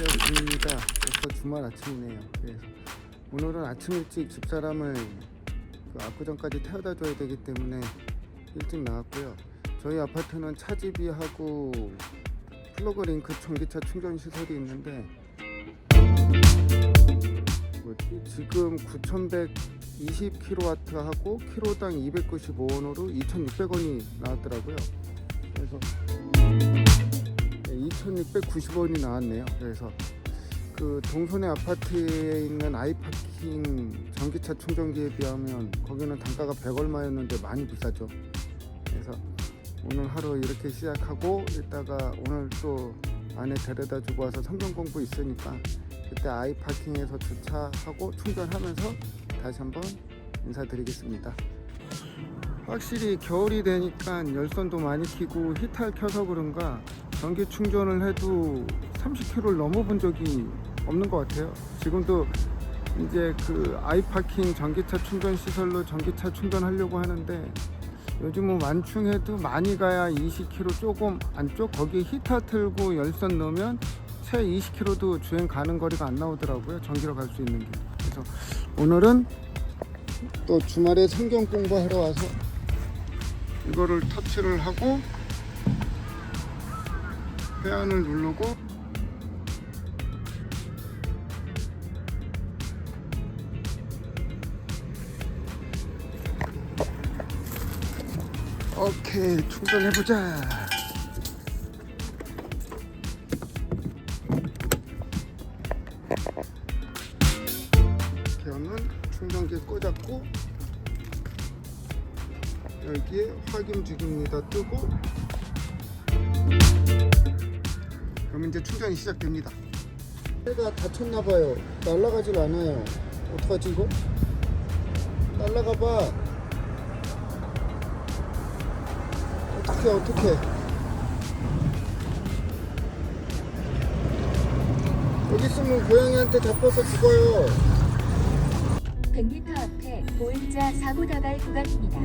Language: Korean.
되었습니다. 벌써 주말 아침이네요. 그래서 오늘은 아침 일찍 집사람을 그 압구정까지 태워다 줘야 되기 때문에 일찍 나왔고요. 저희 아파트는 차지비하고 플러그 링크 전기차 충전 시설이 있는데 뭐지? 지금 9,120kW 하고 키로당 295원으로 2,600원이 나왔더라고요. 그래서 2,690원이 나왔네요. 그래서 그 동선의 아파트에 있는 아이파킹 전기차 충전기에 비하면 거기는 단가가 100 얼마였는데 많이 비싸죠. 그래서 오늘 하루 이렇게 시작하고 이따가 오늘 또 안에 데려다 주고 와서 성경 공부 있으니까 그때 아이 파킹에서 주차하고 충전하면서 다시 한번 인사드리겠습니다. 확실히 겨울이 되니까 열선도 많이 켜고 히터를 켜서 그런가 전기 충전을 해도 30km를 넘어본 적이 없는 것 같아요. 지금도 이제 그 아이파킹 전기차 충전 시설로 전기차 충전하려고 하는데 요즘은 완충해도 많이 가야 20km 조금 안쪽 거기 히터 틀고 열선 넣으면 채 20km도 주행 가는 거리가 안 나오더라고요. 전기로 갈 수 있는 게. 그래서 오늘은 또 주말에 성경 공부하러 와서 이거를 터치를 하고 회원을 누르고 오케이 충전해보자. 개는 충전기 꽂았고 여기에 확인 중입니다. 뜨고 그럼 이제 충전이 시작됩니다. 해가 닫혔나봐요. 날아가질 않아요. 어떡하지 이거? 날아가봐. 어떡해 어떡해. 여기 있으면 고양이한테 잡혀서 죽어요. 100m 앞에 보행자 사고 다발 구간입니다.